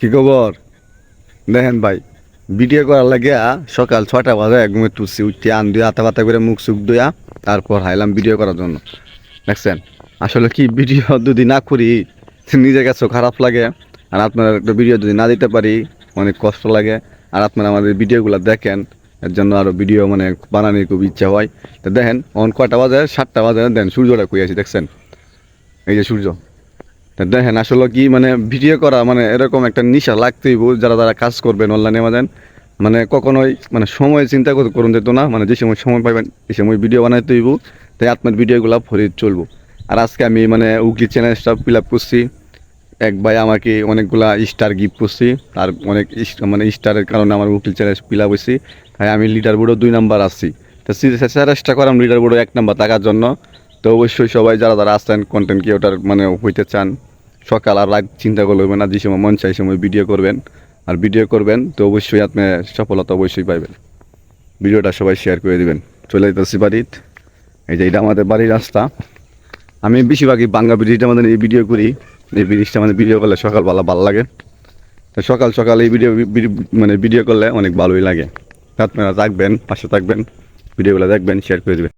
কি খবর? দেখেন ভাই ভিডিও করার লাগে সকাল ছটা বাজে ঘুমে তুলছি উঠতে আন দিয়ে, আতা পাতা করে মুখ সুখ ধুয়া তারপর হাইলাম ভিডিও করার জন্য। দেখছেন? আসলে কি ভিডিও যদি না করি, নিজের কাছেও খারাপ লাগে, আর আপনার একটা ভিডিও যদি না দিতে পারি, অনেক কষ্ট লাগে। আর আপনারা আমাদের ভিডিওগুলো দেখেন, এর জন্য আরও ভিডিও মানে বানানোর খুব ইচ্ছা হয়। তো দেখেন, অন কটা বাজে? সাতটা বাজে। দেন, সূর্যটা কই আছি, দেখছেন? এই যে সূর্য। দেখেন আসলে কি মানে ভিডিও করা মানে এরকম একটা নিশা লাগতেই যারা যারা কাজ করবেন অনলাইনে আমাদের মানে কখনোই মানে সময় চিন্তা করে করুন যেত না মানে যে সময় সময় পাইবেন এই সময় ভিডিও বানাইতে হইব তাই আপনার ভিডিওগুলো ফরি চলবো। আর আজকে আমি মানে উগলি চ্যানেলটা ফিল আপ করছি। এক ভাই আমাকে অনেকগুলা স্টার গিফট করছি, আর অনেক মানে স্টারের কারণে আমার উকিল চ্যানেল ফিল আপ হয়েছি তাই আমি লিডার বোর্ডও দুই নাম্বার আসছি তো চেষ্টা করাম লিডার বোর্ডও এক নাম্বার থাকার জন্য। তো অবশ্যই সবাই যারা যারা আসছেন কন্টেন্ট ক্রিয়েটার মানে হইতে চান সকাল আর রাত চিন্তা করলে হবে না, যে সময় মন চাই সময় ভিডিও করবেন। আর ভিডিও করবেন তো অবশ্যই আপনি সফলতা অবশ্যই পাইবেন। ভিডিওটা সবাই শেয়ার করে দিবেন। চলে যেতেছি বাড়িত। এই যে এটা আমাদের বাড়ির রাস্তা। আমি বেশিরভাগই বাংলা ব্রিজটা আমাদের এই ভিডিও করি। এই ব্রিজটা আমাদের ভিডিও করলে সকালবেলা ভালো লাগে। তো সকাল সকাল এই ভিডিও মানে ভিডিও করলে অনেক ভালোই লাগে। আপনারা থাকবেন, পাশে থাকবেন ভিডিওগুলো দেখবেন শেয়ার করে দেবেন।